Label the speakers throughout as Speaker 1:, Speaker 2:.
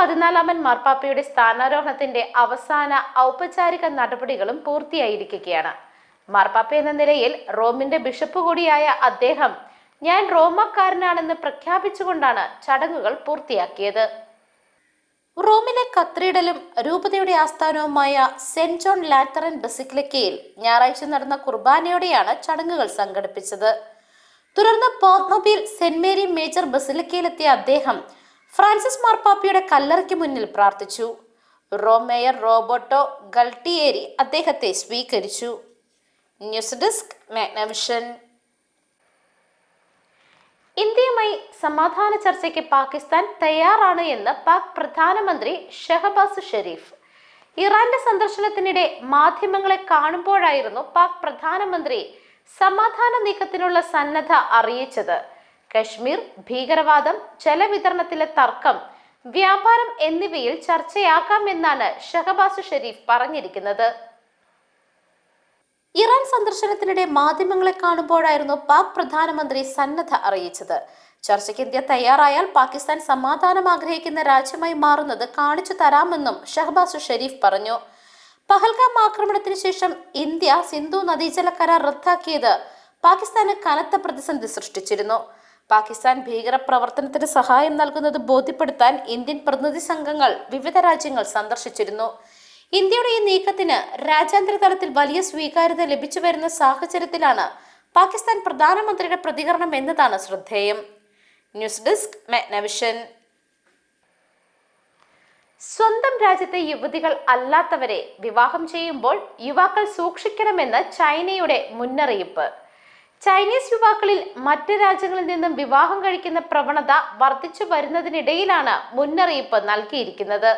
Speaker 1: പതിനാലാമൻ മാർപ്പാപ്പയുടെ സ്ഥാനാരോഹണത്തിന്റെ അവസാന ഔപചാരിക നടപടികളും പൂർത്തിയായിരിക്കുകയാണ്. മാർപ്പാപ്പ എന്ന നിലയിൽ റോമിന്റെ ബിഷപ്പ് കൂടിയായ അദ്ദേഹം ഞാൻ റോമക്കാരനാണെന്ന് പ്രഖ്യാപിച്ചുകൊണ്ടാണ് ചടങ്ങുകൾ പൂർത്തിയാക്കിയത്. റോമിലെ കത്രീഡലും രൂപതയുടെ ആസ്ഥാനവുമായ സെന്റ് ജോൺ ലാറ്ററൻ ബസിലിക്കയിൽ ഞായറാഴ്ച നടന്ന കുർബാനയോടെയാണ് ചടങ്ങുകൾ സംഘടിപ്പിച്ചത്. തുടർന്ന് പോർട്ട്മൊബിൽ സെന്റ് മേരി മേജർ ബസിലിക്കയിലെത്തിയ അദ്ദേഹം ഫ്രാൻസിസ് മാർപ്പാപ്പയുടെ കല്ലറയ്ക്ക് മുന്നിൽ പ്രാർത്ഥിച്ചു. റോമേയർ റോബോട്ടോ ഗൾട്ടിയേരി അദ്ദേഹത്തെ സ്വീകരിച്ചു. News desk Magnavision. ഇന്ത്യയുമായി സമാധാന ചർച്ചയ്ക്ക് പാകിസ്ഥാൻ തയ്യാറാണ് എന്ന് പാക് പ്രധാനമന്ത്രി ഷഹബാസ് ഷെരീഫ്. ഇറാന്റെ സന്ദർശനത്തിനിടെ മാധ്യമങ്ങളെ കാണുമ്പോഴായിരുന്നു പാക് പ്രധാനമന്ത്രി സമാധാന നീക്കത്തിനുള്ള സന്നദ്ധ അറിയിച്ചത്. കശ്മീർ ഭീകരവാദം ജലവിതരണത്തിലെ തർക്കം വ്യാപാരം എന്നിവയിൽ ചർച്ചയാക്കാമെന്നാണ് ഷഹബാസ് ഷെരീഫ് പറഞ്ഞിരിക്കുന്നത്. ഇറാൻ സന്ദർശനത്തിനിടെ മാധ്യമങ്ങളെ കാണുമ്പോഴായിരുന്നു പാക് പ്രധാനമന്ത്രി സന്നദ്ധ അറിയിച്ചത്. ചർച്ചയ്ക്ക് ഇന്ത്യ തയ്യാറായാൽ പാകിസ്ഥാൻ സമാധാനം ആഗ്രഹിക്കുന്ന രാജ്യമായി മാറുന്നത് കാണിച്ചു തരാമെന്നും ഷഹബാസ് ഷെരീഫ് പറഞ്ഞു. പഹൽഗാം ആക്രമണത്തിന് ശേഷം ഇന്ത്യ സിന്ധു നദീജല കരാർ റദ്ദാക്കിയത് പാകിസ്ഥാന് കനത്ത പ്രതിസന്ധി സൃഷ്ടിച്ചിരുന്നു. പാകിസ്ഥാൻ ഭീകരപ്രവർത്തനത്തിന് സഹായം നൽകുന്നത് ബോധ്യപ്പെടുത്താൻ ഇന്ത്യൻ പ്രതിനിധി സംഘങ്ങൾ വിവിധ രാജ്യങ്ങൾ സന്ദർശിച്ചിരുന്നു. ഇന്ത്യയുടെ ഈ നീക്കത്തിന് രാജ്യാന്തര തലത്തിൽ വലിയ സ്വീകാര്യത ലഭിച്ചു വരുന്ന സാഹചര്യത്തിലാണ് പാകിസ്ഥാൻ പ്രധാനമന്ത്രിയുടെ പ്രതികരണം എന്നതാണ് ശ്രദ്ധേയം. ന്യൂസ് ഡെസ്ക് മെഗ്നവിഷൻ സ്വന്തം രാജ്യത്തെ യുവതികൾ അല്ലാത്തവരെ വിവാഹം ചെയ്യുമ്പോൾ യുവാക്കൾ സൂക്ഷിക്കണമെന്ന് ചൈനയുടെ മുന്നറിയിപ്പ്. ചൈനീസ് യുവാക്കളിൽ മറ്റ് രാജ്യങ്ങളിൽ നിന്നും വിവാഹം കഴിക്കുന്ന പ്രവണത വർദ്ധിച്ചു വരുന്നതിനിടയിലാണ് മുന്നറിയിപ്പ് നൽകിയിരിക്കുന്നത്.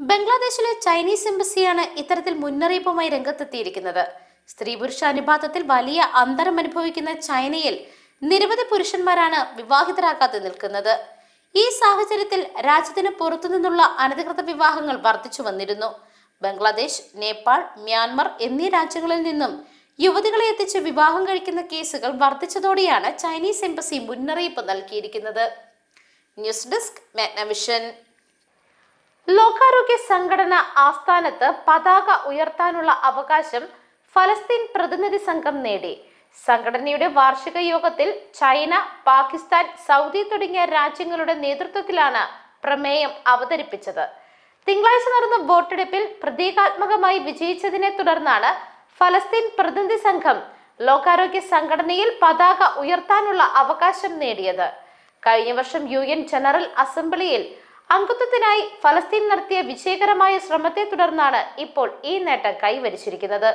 Speaker 1: ബംഗ്ലാദേശിലെ ചൈനീസ് എംബസിയാണ് ഇത്തരത്തിൽ മുന്നറിയിപ്പുമായി രംഗത്തെത്തിയിരിക്കുന്നത്. സ്ത്രീ പുരുഷ അനുപാതത്തിൽ വലിയ അന്തരം അനുഭവിക്കുന്ന ചൈനയിൽ നിരവധി പുരുഷന്മാരാണ് വിവാഹിതരാകാതെ നിൽക്കുന്നത്. ഈ സാഹചര്യത്തിൽ രാജ്യത്തിന് പുറത്തുനിന്നുള്ള അനധികൃത വിവാഹങ്ങൾ വർദ്ധിച്ചു വന്നിരുന്നു. ബംഗ്ലാദേശ് നേപ്പാൾ മ്യാൻമർ എന്നീ രാജ്യങ്ങളിൽ നിന്നും യുവതികളെ എത്തിച്ച് വിവാഹം കഴിക്കുന്ന കേസുകൾ വർദ്ധിച്ചതോടെയാണ് ചൈനീസ് എംബസി മുന്നറിയിപ്പ് നൽകിയിരിക്കുന്നത്. ന്യൂസ് ഡെസ്ക് മാഗ്നവിഷൻ ലോകാരോഗ്യ സംഘടന ആസ്ഥാനത്ത് പതാക ഉയർത്താനുള്ള അവകാശം ഫലസ്തീൻ പ്രതിനിധി സംഘം നേടി. സംഘടനയുടെ വാർഷിക യോഗത്തിൽ ചൈന പാകിസ്ഥാൻ സൗദി തുടങ്ങിയ രാജ്യങ്ങളുടെ നേതൃത്വത്തിലാണ് പ്രമേയം അവതരിപ്പിച്ചത്. തിങ്കളാഴ്ച നടന്ന വോട്ടെടുപ്പിൽ പ്രതീകാത്മകമായി വിജയിച്ചതിനെ തുടർന്നാണ് ഫലസ്തീൻ പ്രതിനിധി സംഘം ലോകാരോഗ്യ സംഘടനയിൽ പതാക ഉയർത്താനുള്ള അവകാശം നേടിയത്. കഴിഞ്ഞ വർഷം യു എൻ ജനറൽ അസംബ്ലിയിൽ അംഗത്വത്തിനായി ഫലസ്തീൻ നടത്തിയ വിജയകരമായ ശ്രമത്തെ തുടർന്നാണ് ഇപ്പോൾ ഈ നേട്ടം കൈവരിച്ചിരിക്കുന്നത്.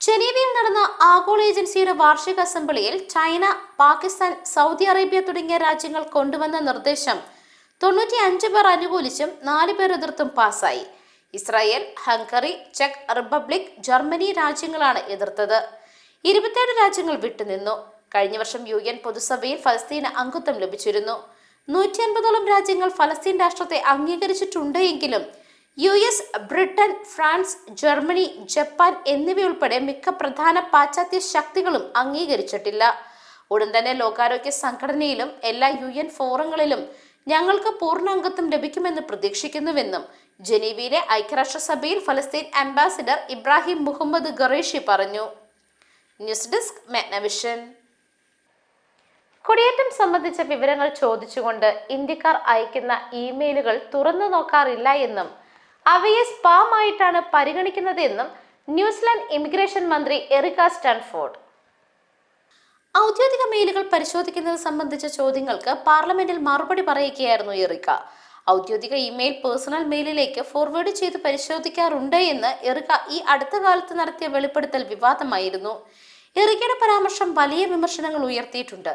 Speaker 1: ജനീവയിൽ നടന്ന ആഗോള ഏജൻസിയുടെ വാർഷിക അസംബ്ലിയിൽ ചൈന പാകിസ്ഥാൻ സൗദി അറേബ്യ തുടങ്ങിയ രാജ്യങ്ങൾ കൊണ്ടുവന്ന നിർദ്ദേശം തൊണ്ണൂറ്റി അഞ്ച് പേർ അനുകൂലിച്ചും നാല് പേർ എതിർത്തും പാസായി. ഇസ്രായേൽ ഹംഗറി ചെക്ക് റിപ്പബ്ലിക് ജർമ്മനി രാജ്യങ്ങളാണ് എതിർത്തത്. ഇരുപത്തിയേഴ് രാജ്യങ്ങൾ വിട്ടുനിന്നു. കഴിഞ്ഞ വർഷം യു എൻ പൊതുസഭയിൽ ഫലസ്തീന് അംഗത്വം ലഭിച്ചിരുന്നു. നൂറ്റി അൻപതോളം രാജ്യങ്ങൾ ഫലസ്തീൻ രാഷ്ട്രത്തെ അംഗീകരിച്ചിട്ടുണ്ട് എങ്കിലും U S Britain France Germany Japan എന്നിവയുൾപ്പെടെ മിക്ക പ്രധാന പാശ്ചാത്യ ശക്തികളും അംഗീകരിച്ചിട്ടില്ല. ഉടൻ തന്നെ ലോകാരോഗ്യ സംഘടനയിലും എല്ലാ യു എൻ ഫോറങ്ങളിലും ഞങ്ങൾക്ക് പൂർണ അംഗത്വം ലഭിക്കുമെന്ന് പ്രതീക്ഷിക്കുന്നുവെന്നും ജനീവയിലെ ഐക്യരാഷ്ട്രസഭയിൽ ഫലസ്തീൻ അംബാസിഡർ ഇബ്രാഹിം മുഹമ്മദ് ഖറേഷി പറഞ്ഞു. News desk Magnavision. കുടിയേറ്റം സംബന്ധിച്ച വിവരങ്ങൾ ചോദിച്ചുകൊണ്ട് ഇന്ത്യക്കാർ അയക്കുന്ന ഇമെയിലുകൾ തുറന്നു നോക്കാറില്ല എന്നും അവയെ സ്പാം ആയിട്ടാണ് പരിഗണിക്കുന്നതെന്നും ന്യൂസിലാൻഡ് ഇമിഗ്രേഷൻ മന്ത്രി എറിക സ്റ്റാൻഫോർഡ്. ഔദ്യോഗിക മെയിലുകൾ പരിശോധിക്കുന്നത് സംബന്ധിച്ച ചോദ്യങ്ങൾക്ക് പാർലമെന്റിൽ മറുപടി പറയുകയായിരുന്നു എറിക ഔദ്യോഗിക ഇമെയിൽ പേഴ്സണൽ മെയിലിലേക്ക് ഫോർവേഡ് ചെയ്ത് പരിശോധിക്കാറുണ്ട് എന്ന് എറിക ഈ അടുത്ത കാലത്ത് നടത്തിയ വെളിപ്പെടുത്തൽ വിവാദമായിരുന്നു. എറികയുടെ പരാമർശം വലിയ വിമർശനങ്ങൾ ഉയർത്തിയിട്ടുണ്ട്.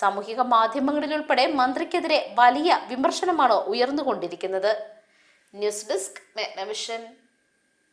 Speaker 1: സാമൂഹിക മാധ്യമങ്ങളിൽ ഉൾപ്പെടെ മന്ത്രിക്കെതിരെ വലിയ വിമർശനമാണ് ഉയർന്നുകൊണ്ടിരിക്കുന്നത്? News desk മെഗ്നവിഷൻ.